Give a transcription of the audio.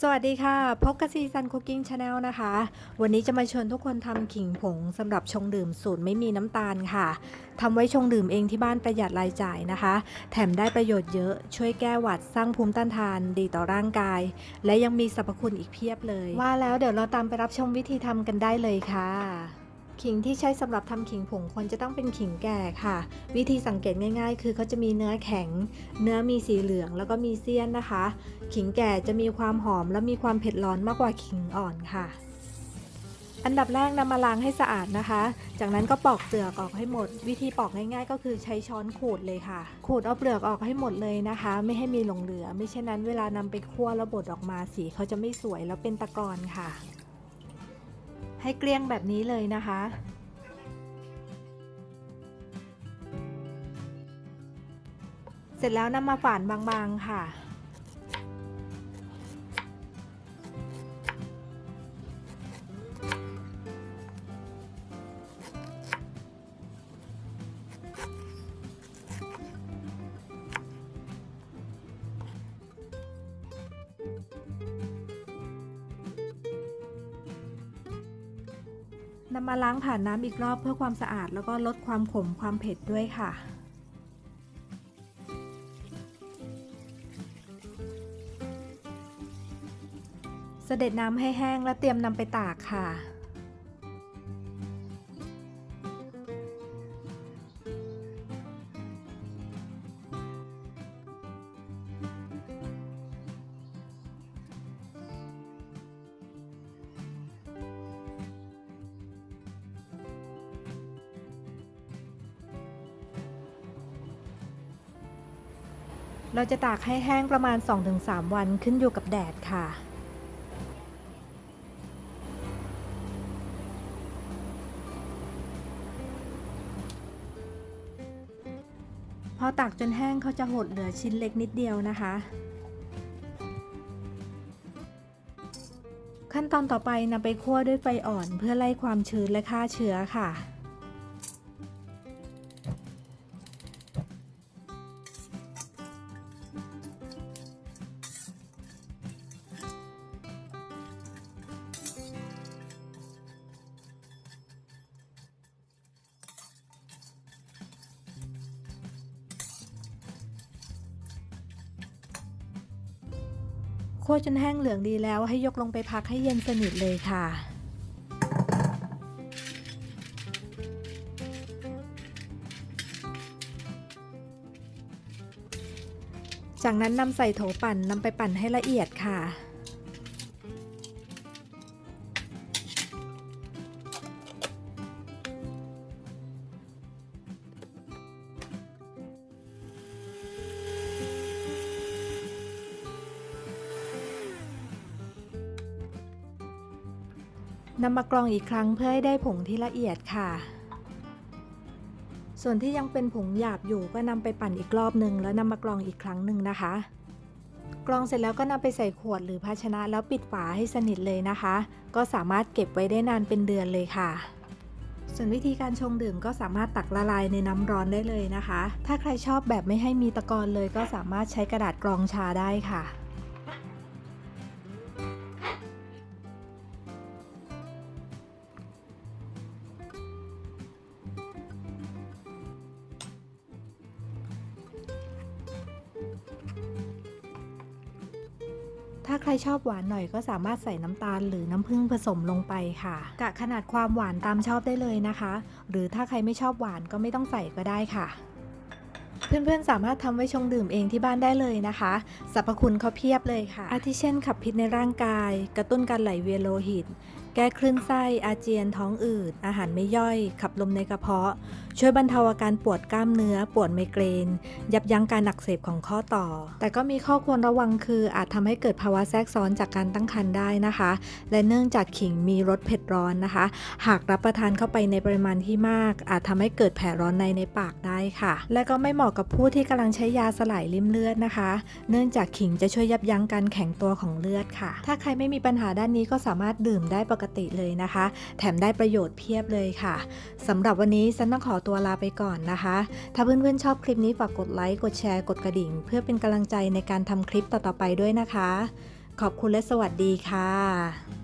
สวัสดีค่ะ พบกับซีซันคุกกิ้งชาแนลนะคะ วันนี้จะมาชวนทุกคนทำขิงผงสำหรับชงดื่มสูตรไม่มีน้ำตาลค่ะทำไว้ชงดื่มเองที่บ้านประหยัดรายจ่ายนะคะ แถมได้ประโยชน์เยอะ ช่วยแก้หวัดสร้างภูมิต้านทานดีต่อร่างกาย และยังมีสรรพคุณอีกเพียบเลย ว่าแล้วเดี๋ยวเราตามไปรับชมวิธีทำกันได้เลยค่ะ ขิงที่ใช้สำหรับทำขิงผงควรจะต้องเป็นขิงแก่ค่ะ วิธีสังเกตง่าย ๆ คือเขาจะมีเนื้อแข็ง เนื้อมีสีเหลืองแล้วก็มีเสี้ยนนะคะ ขิงแก่จะมีความหอมและมีความเผ็ดร้อนมากกว่าขิงอ่อนค่ะ อันดับแรกนำมาล้างให้สะอาดนะคะ จากนั้นก็ปอกเปลือกออกให้หมด วิธีปอกง่ายๆ ก็คือใช้ช้อนขูดเลยค่ะ ขูดเอาเปลือกออกให้หมดเลยนะคะ ไม่ให้มีหลงเหลือ ไม่เช่นนั้นเวลานำไปคั่วแล้วบดออกมาสีเขาจะไม่สวยแล้วเป็นตะกอนค่ะ ให้เกลี้ยงแบบนี้เลยนะคะ เสร็จแล้วนำมาฝานบางๆค่ะ นำมาล้างผ่านน้ำอีกรอบเพื่อความสะอาด แล้วก็ลดความขมความเผ็ดด้วยค่ะ เสด็จน้ำให้แห้งและเตรียมนำไปตากค่ะ เราจะตากให้แห้งประมาณ 2-3 วันขึ้นอยู่กับแดดค่ะพอตากจนแห้งเขาจะหดเหลือชิ้นเล็กนิดเดียวนะคะ ขั้นตอนต่อไปนำไปคั่วด้วยไฟอ่อนเพื่อไล่ความชื้นและฆ่าเชื้อค่ะ คั่วจนแห้งเหลืองดีแล้วให้ยกลงไปพักให้เย็นสนิทเลยค่ะจากนั้นนำใส่โถปั่นนำไปปั่นให้ละเอียดค่ะ นำมากรองอีกครั้งเพื่อให้ได้ผงที่ละเอียดค่ะ ส่วนที่ยังเป็นผงหยาบอยู่ก็นำไปปั่นอีกรอบหนึ่งแล้วนำมากรองอีกครั้งหนึ่งนะคะ กรองเสร็จแล้วก็นำไปใส่ขวดหรือภาชนะแล้วปิดฝาให้สนิทเลยนะคะ ก็สามารถเก็บไว้ได้นานเป็นเดือนเลยค่ะส่วนวิธีการชงดื่มก็สามารถตักละลายในน้ำร้อนได้เลยนะคะ ถ้าใครชอบแบบไม่ให้มีตะกอนเลยก็สามารถใช้กระดาษกรองชาได้ค่ะ ถ้าใครชอบหวานหน่อยก็สามารถใส่น้ำตาลหรือน้ำผึ้งผสมลงไปค่ะ กะขนาดความหวานตามชอบได้เลยนะคะ หรือถ้าใครไม่ชอบหวานก็ไม่ต้องใส่ก็ได้ค่ะ เพื่อนๆสามารถทำไว้ชงดื่มเองที่บ้านได้เลยนะคะสรรพคุณเขาเพียบเลยค่ะ อาทิเช่นขับพิษในร่างกาย กระตุ้นการไหลเวียนโลหิต แก้คลื่นไส้อาเจียนท้องอืด อาหารไม่ย่อย ขับลมในกระเพาะ ช่วยบรรเทาอาการปวดกล้ามเนื้อ ปวดไมเกรน ยับยั้งการอักเสบของข้อต่อ แต่ก็มีข้อควรระวังคืออาจทำให้เกิดภาวะแทรกซ้อนจากการตั้งครรภ์ได้นะคะ และเนื่องจากขิงมีรสเผ็ดร้อนนะคะ หากรับประทานเข้าไปในปริมาณที่มาก อาจทำให้เกิดแผลร้อนในในปากได้ค่ะ และก็ไม่เหมาะกับผู้ที่กำลังใช้ยาสลายริ่มเลือดนะคะ เนื่องจากขิงจะช่วยยับยั้งการแข็งตัวของเลือดค่ะ ถ้าใครไม่มีปัญหาด้านนี้ก็สามารถดื่มได้ปกติเลยนะคะ แถมได้ประโยชน์เพียบเลยค่ะสำหรับวันนี้ฉันต้องขอตัวลาไปก่อนนะคะ ถ้าเพื่อนๆชอบคลิปนี้ฝากกดไลค์กดแชร์กดกระดิ่ง เพื่อเป็นกำลังใจในการทำคลิปต่อๆไปด้วยนะคะ ขอบคุณและสวัสดีค่ะ